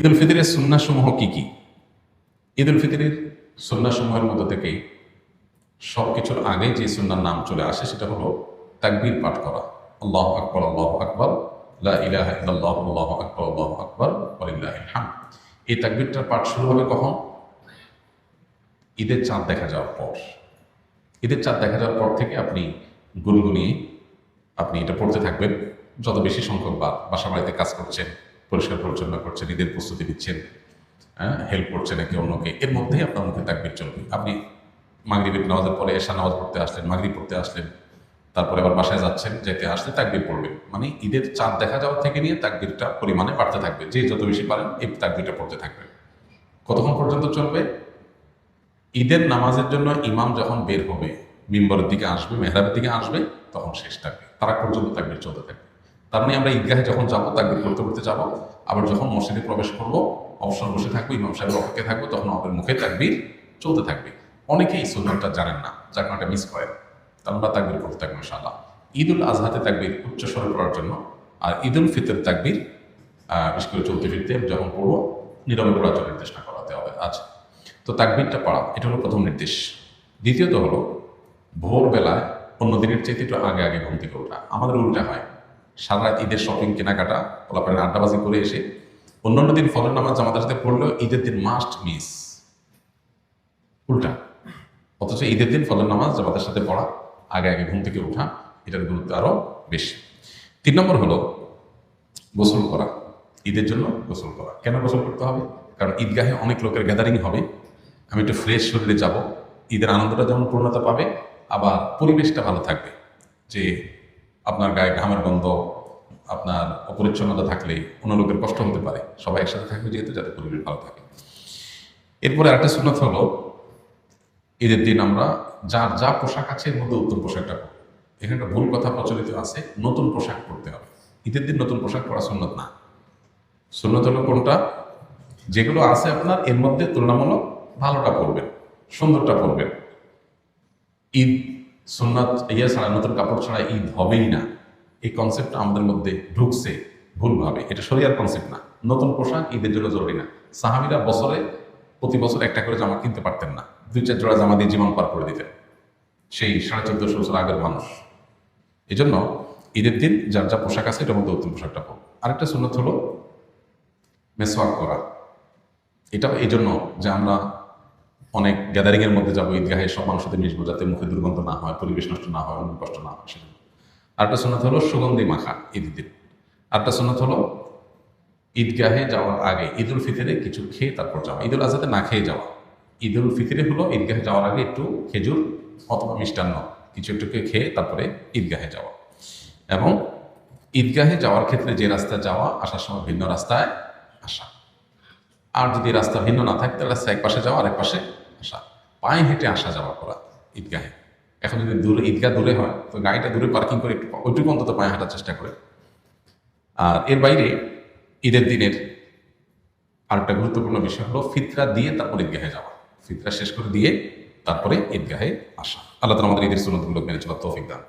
ঈদ উল ফিতরের সুন্নাসমূহ কি কি? ঈদ উল ফিতরের সুন্নাসমূহের মধ্যে থেকে সব কিছুর আগে যে সুন্নার নাম চলে আসে সেটা হলো তাকবীর পাঠ করা। আল্লাহ আকবর আল্লাহ আকবর ইলাহা ইল্লাল্লাহ, আল্লাহু আকবর আল্লাহু আকবর হামদ। এই তাকবীরটার পাঠ শুরু হবে কখন? ঈদের চাঁদ দেখা যাওয়ার পর। ঈদের চাঁদ দেখা যাওয়ার পর থেকে আপনি গুনগুনিয়ে আপনি এটা পড়তে থাকবেন। যত বেশি সংখ্যক বার বাসা বাড়িতে কাজ করছেন পরিষ্কার পরিচ্ছন্ন করছেন ঈদের প্রস্তুতি দিচ্ছেন হ্যাঁ হেল্প করছেন একে অন্যকে, এর মধ্যেই আপনার মুখে তাকবির চলবে। আপনি মাগরিবের নামাজের পরে এশা নামাজ পড়তে আসলেন, মাগরিব পড়তে আসলেন, তারপরে আবার বাসায় যাচ্ছেন যেতে আসলে তাকবির পড়বেন। মানে ঈদের চাঁদ দেখা যাওয়ার থেকে নিয়ে তাকবিরটা পরিমাণে বাড়তে থাকবে। যে যত বেশি পারেন, এই তাকবিরটা পড়তে থাকবেন কতক্ষণ পর্যন্ত চলবে? ঈদের নামাজের জন্য ইমাম যখন বের হবে, মিম্বরের দিকে আসবে, মেহরাবের দিকে আসবে, তখন শেষ থাকবে তারা পর্যন্ত তাকবির চলতে থাকবে। তার মানে আমরা ঈদগাহে যখন যাব, তাকবির করতে করতে যাব, আবার যখন মসজিদে প্রবেশ করব, অবসর বসে থাকব, ইমাম সাহেবের অপেক্ষায় থাকব, তখন আমাদের মুখে তাকবির চলতে থাকবে। অনেকেই সুন্দরটা জানেন না, যার কারণে মিস করেন। তা আমরা তাকবির করতে থাকব, ইনশাআল্লাহ। ঈদ উল আজহাতে তাকবির উচ্চ স্বরে পড়ার জন্য, আর ঈদ উল ফিতর তাকবির বিশেষ করে চলতে ফিরতে যখন পড়ব, নীরবে পড়ার জন্য নির্দেশনা করাতে হবে আচ্ছা তো তাকবিরটা পড়া, এটা হলো প্রথম নির্দেশ। দ্বিতীয়ত হলো, ভোরবেলায় অন্য দিনের চাইতে একটু আগে আগে ঘুম থেকে ওঠা। আমাদের উল্টা হয়। সারা রাত ঈদের শপিং কেনাকাটা, পোলাপানের আড্ডাবাজি করে এসে অন্যান্য দিন ফজর নামাজ জামাতের সাথে পড়লেও ঈদের দিন মাস্ট মিস উল্টা। অথচ ঈদের দিন ফজর নামাজ জামাতের সাথে পড়া, আগে আগে ঘুম থেকে ওঠা, এটার গুরুত্ব আরও বেশি। তিন নম্বর হলো, গোসল করা। ঈদের জন্য গোসল করা। কেন গোসল করতে হবে? কারণ ঈদগাহে অনেক লোকের গ্যাদারিং হবে। আমি একটু ফ্রেশ শরীরে যাব। ঈদের আনন্দটা যেমন পূর্ণতা পাবে, আবার পরিবেশটা ভালো থাকবে। যে আপনার গায়ে ঘামের গন্ধ, আপনার অপরিচ্ছন্নতা থাকলে অন্য লোকের কষ্ট হতে পারে। সবাই একসাথে থাকবে যেহেতু যাতে পরিবেশ ভালো থাকে। এরপরে আরেকটা সুন্নত হলো, ঈদের দিন আমরা যার যা পোশাক আছে এর মধ্যে উত্তম পোশাকটা এখানে একটা ভুল কথা প্রচলিত আছে, নতুন পোশাক পরতে হবে। ঈদের দিন নতুন পোশাক পরা সুন্নত না। সুন্নত হলো কোনটা? যেগুলো আছে আপনার, এর মধ্যে তুলনামূলক ভালোটা পরবেন, সুন্দরটা পরবেন। ঈদ সুন্নাত ইয়া ছাড়া নতুন কাপড় ছাড়া ঈদ হবেই না। এই কনসেপ্টটা আমাদের মধ্যে ঢুকছে ভুলভাবে। এটা শরিয়ার কনসেপ্ট না। নতুন পোশাক ঈদের জন্য জরুরি না। সাহাবিরা বছরে, প্রতি বছর একটা করে জামা কিনতে পারতেন না। দুই চার জোড়া জামা দিয়ে জীবন পার করে দিতেন। সেই সাড়ে চোদ্দশো বছর আগের মানুষ। এই জন্য ঈদের দিন যার যা পোশাক আছে এটার মধ্যে উত্তম পোশাকটা পরব আরেকটা সুন্নত হলো, মেসওয়াক করা। এটা এই জন্য যে আমরা অনেক গ্যাদারিং এর মধ্যে যাব, ঈদগাহে সব মানুষদের মিশবো যাতে মুখে দুর্গন্ধ না হয়, পরিবেশ নষ্ট না হয় কষ্ট না হয় সেজন্য আরেকটা সুন্নত হলো সুগন্ধি মাখা ঈদের আরেকটা সুন্নত হলো ঈদগাহে যাওয়ার আগে ঈদ উল ফিতরে কিছু খেয়ে তারপর যাওয়া। ঈদ উল আজহাতে না খেয়ে যাওয়া। ঈদ উল ফিতরে হলো ঈদগাহে যাওয়ার আগে একটু খেজুর অথবা মিষ্টান্ন, কিছু একটু খেয়ে তারপরে ঈদগাহে যাওয়া। এবং ঈদগাহে যাওয়ার ক্ষেত্রে যে রাস্তা যাওয়া, আসার সময় ভিন্ন রাস্তায় আসা। আর যদি রাস্তা ভিন্ন না থাকে, তাহলে রাস্তা এক পাশে যাওয়া আর এক পাশে আসা পায়ে হেঁটে আসা যাওয়া করা ঈদগাহে। এখন যদি দূরে ঈদগাহ দূরে হয়, তো গাড়িটা দূরে পার্কিং করে একটু ওইটুকু অন্তত পায়ে হাঁটার চেষ্টা করে। আর এর বাইরে ঈদের দিনের আরেকটা গুরুত্বপূর্ণ বিষয় হলো ফিতরা দিয়ে তারপর ঈদগাহে যাওয়া। ফিতরা শেষ করে দিয়ে তারপরে ঈদগাহে আসা। আল্লাহ তালা আমাদের ঈদের সুন্নতগুলো মেনে চলার তৌফিক দান।